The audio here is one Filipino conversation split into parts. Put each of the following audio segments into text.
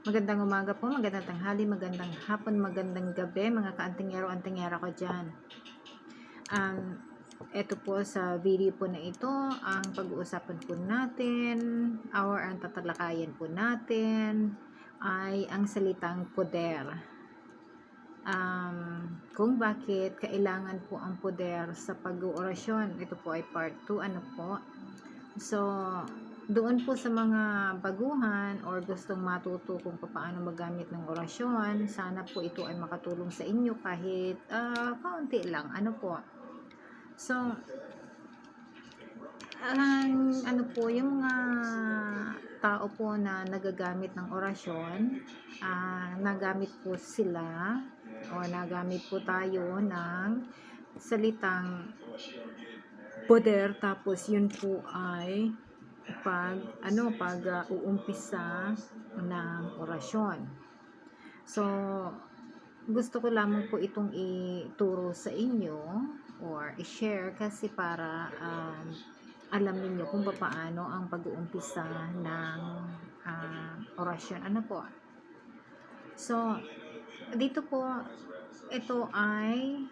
Magandang umaga po, magandang tanghali, magandang hapon, magandang gabi, mga kaantingero, antingera ko dyan. Um, ito po sa video po na ito, ang pag-uusapan po natin, or ang tatalakayan po natin, ay ang salitang poder. Um, kung bakit kailangan po ang poder sa pag-uorasyon. Ito po ay part 2, ano po. So, doon po sa mga baguhan or gustong matuto kung paano magamit ng orasyon, sana po ito ay makatulong sa inyo kahit uh, kaunti lang. Ano po? So, ang ano po, yung mga tao po na nagagamit ng orasyon, uh, nagamit po sila o nagamit po tayo ng salitang poder tapos yun po ay pag ano pag uh, uumpisa ng orasyon. So gusto ko lamang po itong ituro sa inyo or i-share kasi para um, alam niyo kung paano ang pag-uumpisa ng uh, orasyon. Ano po? So dito po ito ay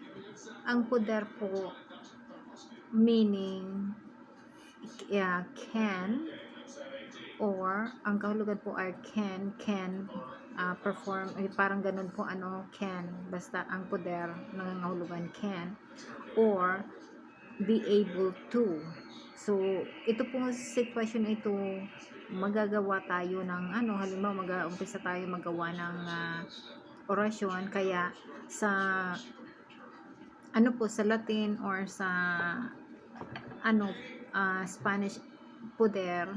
ang poder po meaning yeah, can or ang kahulugan po ay can can uh, perform eh, parang ganun po ano can basta ang poder nangangahulugan can or be able to. So ito po sitwasyon ito magagawa tayo ng ano halimbawa mag-umpisa tayo magawa ng uh, orasyon kaya sa ano po sa Latin or sa ano uh, Spanish poder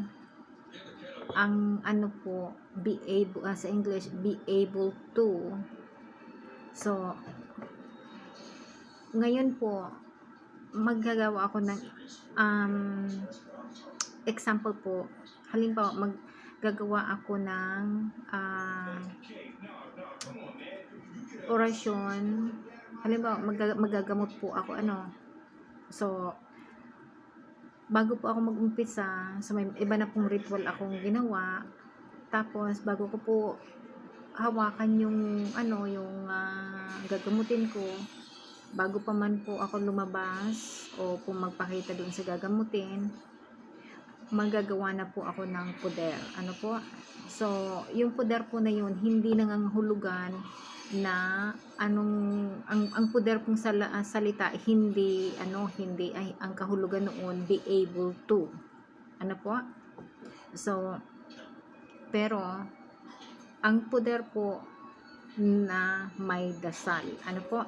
ang ano po be able uh, sa English be able to. So ngayon po maggagawa ako ng um, example po. Halimbawa maggagawa ako ng uh, orasyon. Halimbawa mag magagamot po ako ano. So bago po ako mag-umpisa, so may iba na pong ritual akong ginawa. Tapos bago ko po hawakan yung ano, yung uh, gagamutin ko, bago pa man po ako lumabas o po magpakita doon sa gagamutin, magagawa na po ako ng puder. Ano po? So, yung puder po na yun, hindi nangangahulugan na anong ang ang puder pong sala, uh, salita hindi ano hindi ay ang kahulugan noon be able to. Ano po? So pero ang puder po na may dasal. Ano po?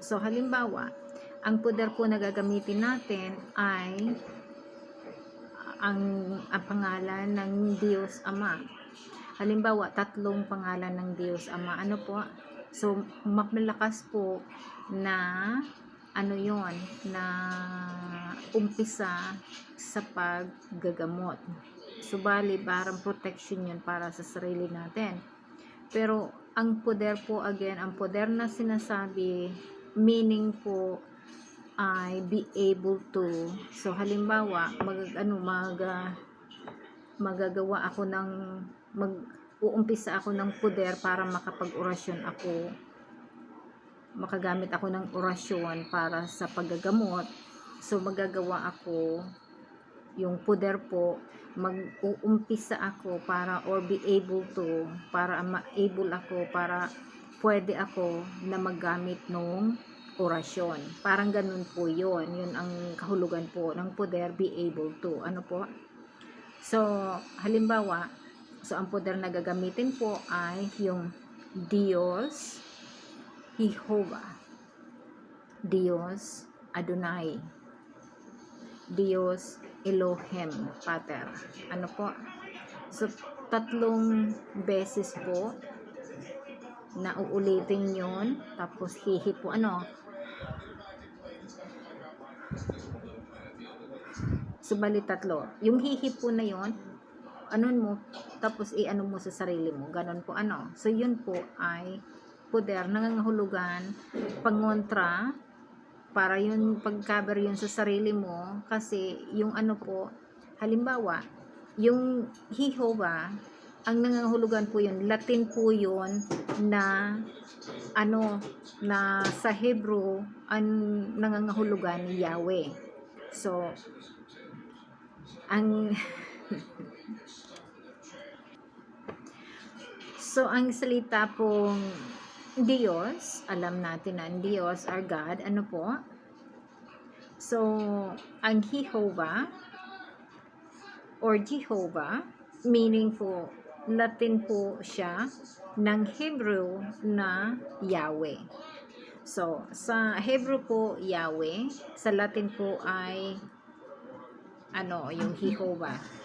So halimbawa ang puder po na gagamitin natin ay ang, ang pangalan ng Diyos Ama. Halimbawa tatlong pangalan ng Diyos Ama. Ano po So, malakas po na ano yon na umpisa sa paggagamot. Subali, parang protection yun para sa sarili natin. Pero, ang poder po, again, ang poder na sinasabi, meaning po, ay be able to. So, halimbawa, mag, ano, mag, uh, magagawa ako ng, mag, uumpisa ako ng puder para makapag-orasyon ako. Makagamit ako ng orasyon para sa paggagamot. So magagawa ako yung puder po. Mag-uumpisa ako para or be able to para ma-able ako para pwede ako na maggamit ng orasyon. Parang ganun po yon yun ang kahulugan po ng puder be able to. Ano po? So halimbawa So, ang poder na gagamitin po ay yung Dios Jehovah. Dios Adonai. Dios Elohim Pater. Ano po? So, tatlong beses po na uulitin yon tapos hihi po ano subali tatlo yung hihi po na yon anon mo, tapos i-ano mo sa sarili mo. Ganon po ano. So, yun po ay poder, nangangahulugan, pangontra, para yun, pag-cover yun sa sarili mo, kasi yung ano po, halimbawa, yung Jehovah, ang nangangahulugan po yun, Latin po yun na ano, na sa Hebrew, ang nangangahulugan ni Yahweh. So, ang So, ang salita pong Diyos, alam natin na ang Diyos, our God, ano po? So, ang Jehovah, or Jehovah, meaning po, Latin po siya, ng Hebrew na Yahweh. So, sa Hebrew po, Yahweh, sa Latin po ay, ano, yung Jehovah.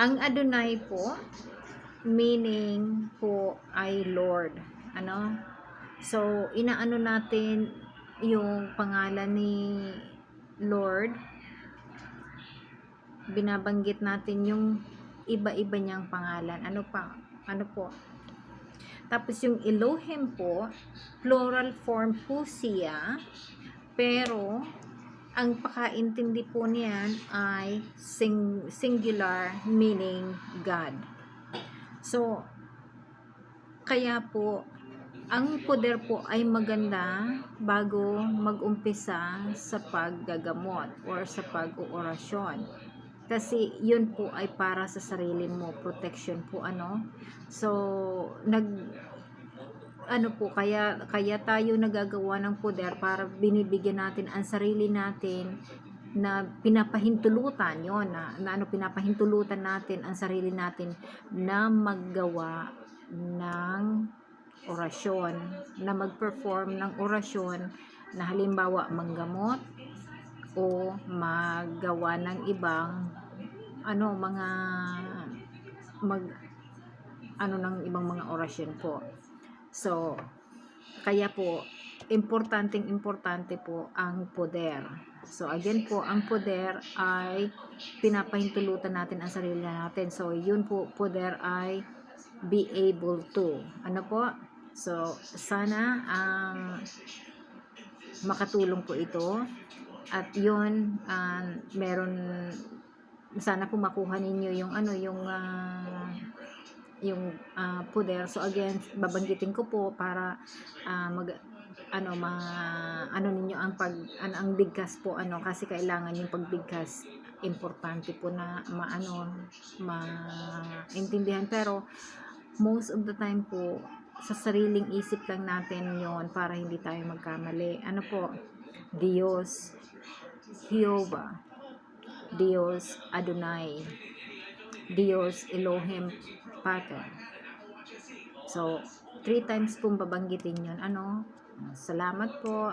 Ang Adonai po, meaning po ay Lord. Ano? So, inaano natin yung pangalan ni Lord. Binabanggit natin yung iba-iba niyang pangalan. Ano pa? Ano po? Tapos yung Elohim po, plural form po siya, pero ang pakaintindi po niyan ay sing, singular meaning God. So, kaya po, ang poder po ay maganda bago mag-umpisa sa paggagamot or sa pag-oorasyon. Kasi yun po ay para sa sarili mo, protection po ano. So, nag ano po kaya kaya tayo nagagawa ng poder para binibigyan natin ang sarili natin na pinapahintulutan yon na, na ano pinapahintulutan natin ang sarili natin na maggawa ng orasyon na mag-perform ng orasyon na halimbawa manggamot o maggawa ng ibang ano mga mag ano ng ibang mga orasyon po So, kaya po, importanteng importante po ang poder. So, again po, ang poder ay pinapahintulutan natin ang sarili natin. So, yun po, poder ay be able to. Ano po? So, sana ang makatulong po ito. At yun, uh, meron, sana po makuha ninyo yung ano, yung uh, yung uh, puder. So again, babanggitin ko po para uh, mag ano ma ano ninyo ang pag ano, ang bigkas po ano kasi kailangan yung pagbigkas. Importante po na maano maintindihan. Pero most of the time po sa sariling isip lang natin yon para hindi tayo magkamali. Ano po? Dios Jehovah Dios Adonai Dios Elohim Pater. So, three times pong babanggitin yun. Ano? Salamat po.